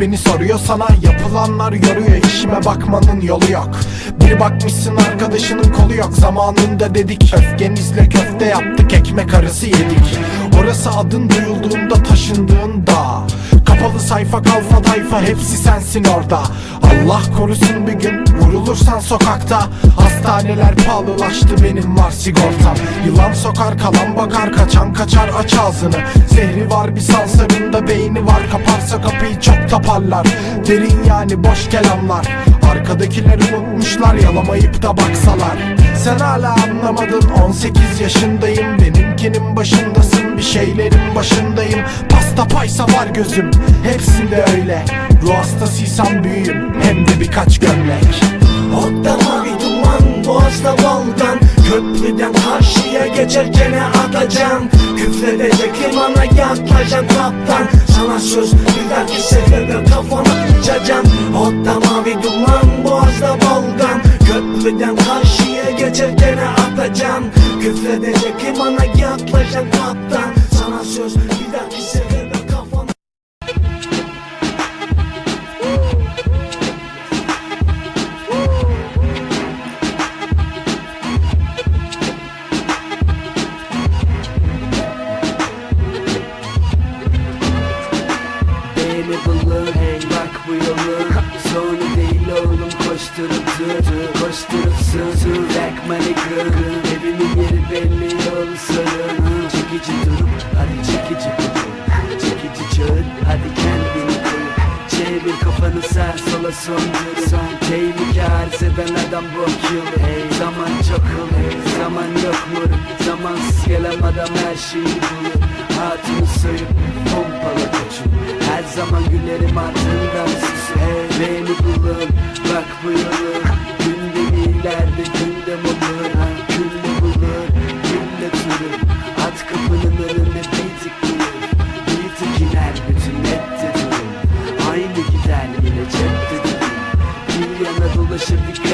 beni soruyor sana Yapılanlar yoruyor. İşime bakmanın yolu yok. Bir bakmışsın arkadaşının kolu yok. Zamanında dedik öfkenizle köfte yaptık Ekmek arası yedik. Orası adın duyulduğunda taşındığın Kapalı sayfa kalfa tayfa hepsi sensin orada. Allah korusun bir gün vurulursan sokakta. Hastaneler pahalılaştı benim var sigortam. Yılan sokar kalan bakar kaçan kaçar aç ağzını. Zehri var bir sansarında beyni var. Kaparsa kapıyı çok taparlar. Derin yani boş kelamlar. Arkadakiler unutmuşlar yalamayıp da baksalar. Sen hala anlamadın 18 yaşındayım. Benimkinin başındasın bir şeylerin başındayım. Pasta paysa var gözüm. Hepsinde öyle. Ruh hastasıysam büyüğüm. Hem de birkaç gömlek. Orada mavi duman boğazda volkan Köprüden karşıya geçerken atacağım? Küfredecek limana yaklaşan kaptan. Sana söz bir dahaki sefere kafana uçacağım Orada mavi duman boğazda volkan söz bir dahaki sefere kafana bulun hey bak bu yolun Sonu değil oğlum koşturup dur Koşturup sür Yakma nigga Sağ sola söndür Tehlike arz eden adam bok yolu hey Zaman çok olur zaman yok mu? Zamansız gelen adam her şeyi bulur. Hatunu soyup pompala koçum Her zaman gülerim ardından sus. Hey Beni bulun bak bu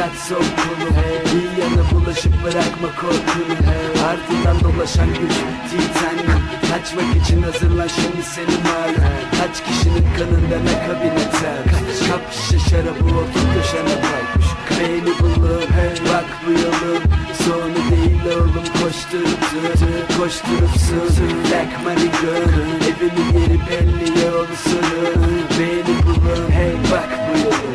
dolaşır dikkat sok kolu Bir yana bulaşıp bırakma korkunu Ardından dolaşan güç titanyum Kaçmak için hazırlan şimdi seni malum Kaç kişinin kanında nakabine ter Kap şişe şarabı otur köşene baykuş Beni bulun bak bu yolun Sonu değil oğlum koşturup dur Koşturup sür. Yakma nigga Evimin yeri belli yolu sürü Beni bulun hey bak bu yolun